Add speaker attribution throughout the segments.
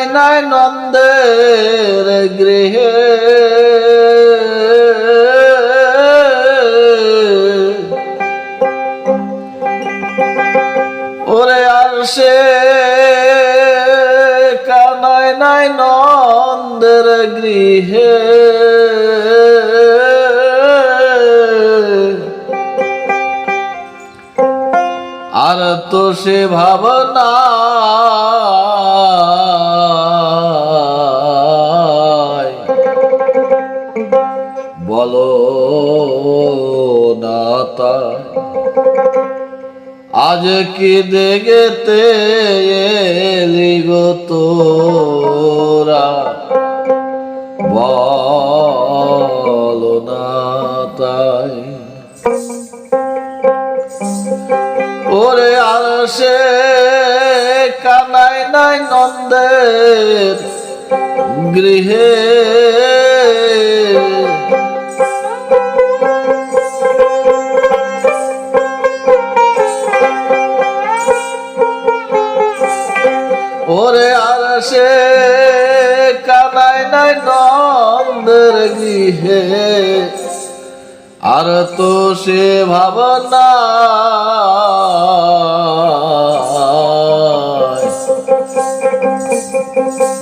Speaker 1: কানাই নাই নন্দের গৃহে। ওরে আর সে কানাই নাই নন্দের গৃহে। আর তো সে ভাবনা আজ কি দেখতে এলি গো তোরা। বলো না তাই। ওরে আর সে কানাই নাই নন্দের গৃহে ওরে আর সে কানাই নাই নন্দের গৃহে। আর তো সে ভাবনা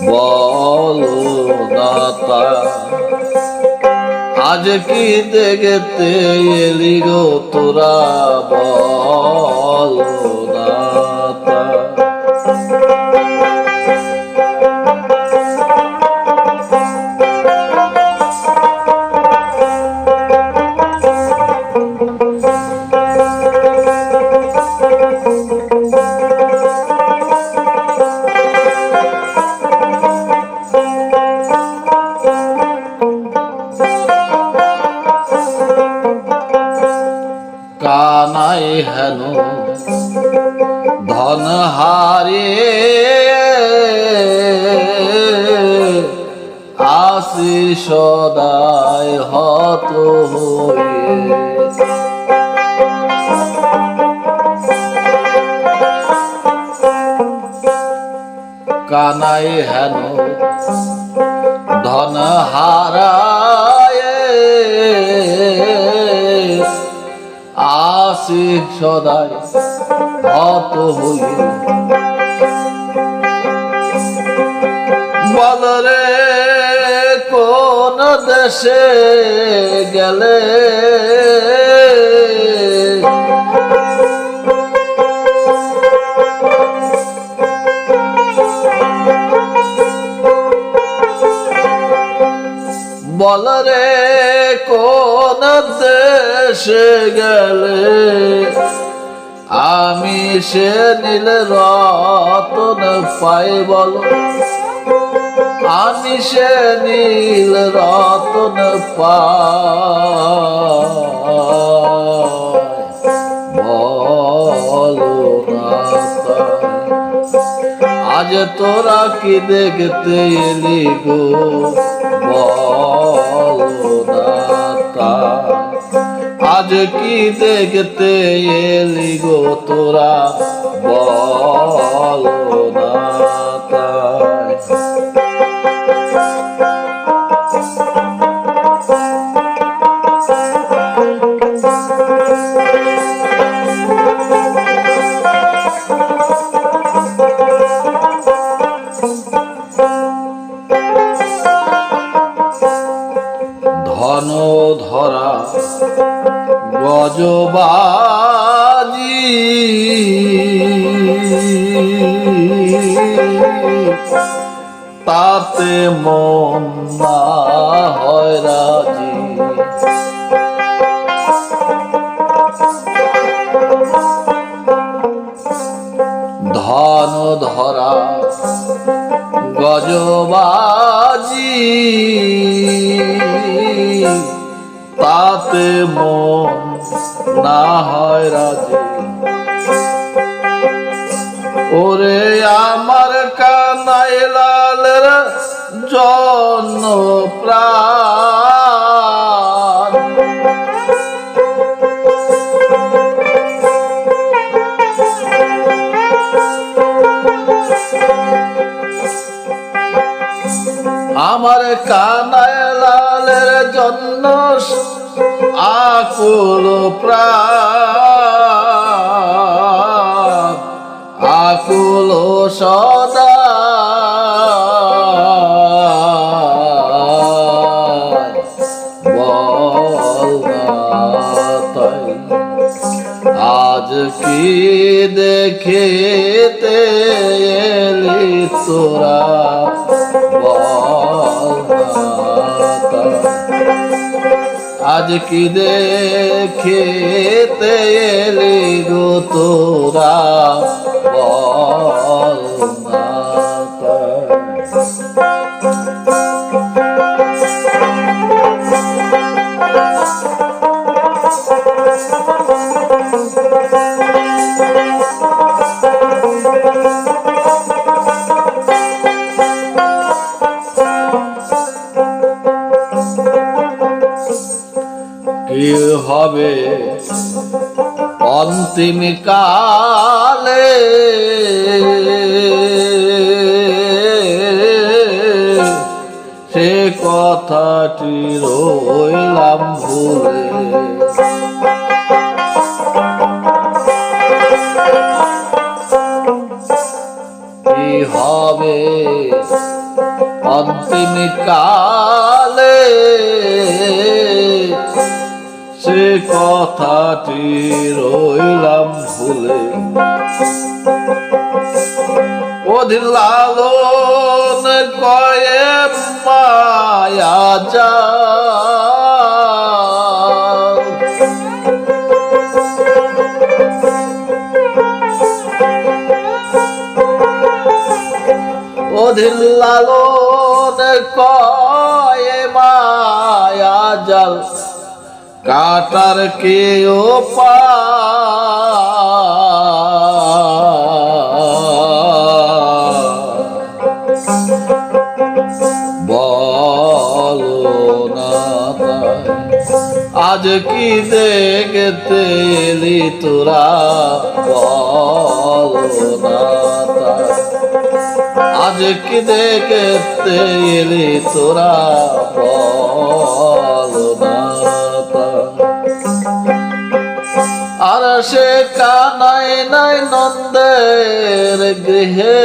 Speaker 1: বলো না তা আজ কি দেখতে এলি গো তোরা? বলো হেন ধন হারে আসি সদায় হত হয়ে কানাই হেন ধন হারায় আসি সদাই হত হইল বলরে কোন দেশে গেলে? বলরে কোন দেশে গেলে। আমি সে নীল রতন পাই বল। আমি সে নীল রতন। আজ তোরা কি দেখতে এলি গো? আজ কি দেখতে এলি গো তোরা? বলো না তাতে মন না হয় রাজি। ধন ধরা গজবাজি। তাতে মন না হয় রাজি। ওরে আমার কানাই লালের জন্য প্রাণ কানায় লালের জন্য আকুল প্রাণ। সদা। আজ কি দেখেতে এলি তোরা? আজ কি দেখেতে এলি গো তোরা? হবে। অন্তিম কালে সে কথাটি রইলাম ভুলে। হবে? অন্তিম কালে সে কথাটি রইলাম ভুলে। অধীর লালন কয়ে মায়া যা অধীর লালন কয়ে মায়া জাল। কাটার কেও বলো আজ কি দেখতে এলি তোরা আজ কি দেখতে এলি তোরা বলো না সে কানাই নাই নন্দের গৃহে।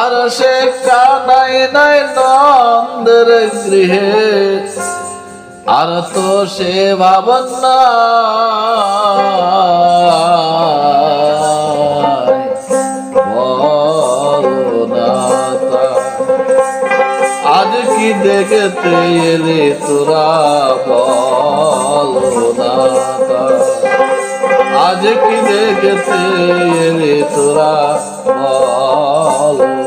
Speaker 1: আর সে কানাই নাই নন্দের গৃহে। আর তো সে ভাবনা দেখতে এলে তোরা বলো আজ কি দেখতে এলে তোরা বলো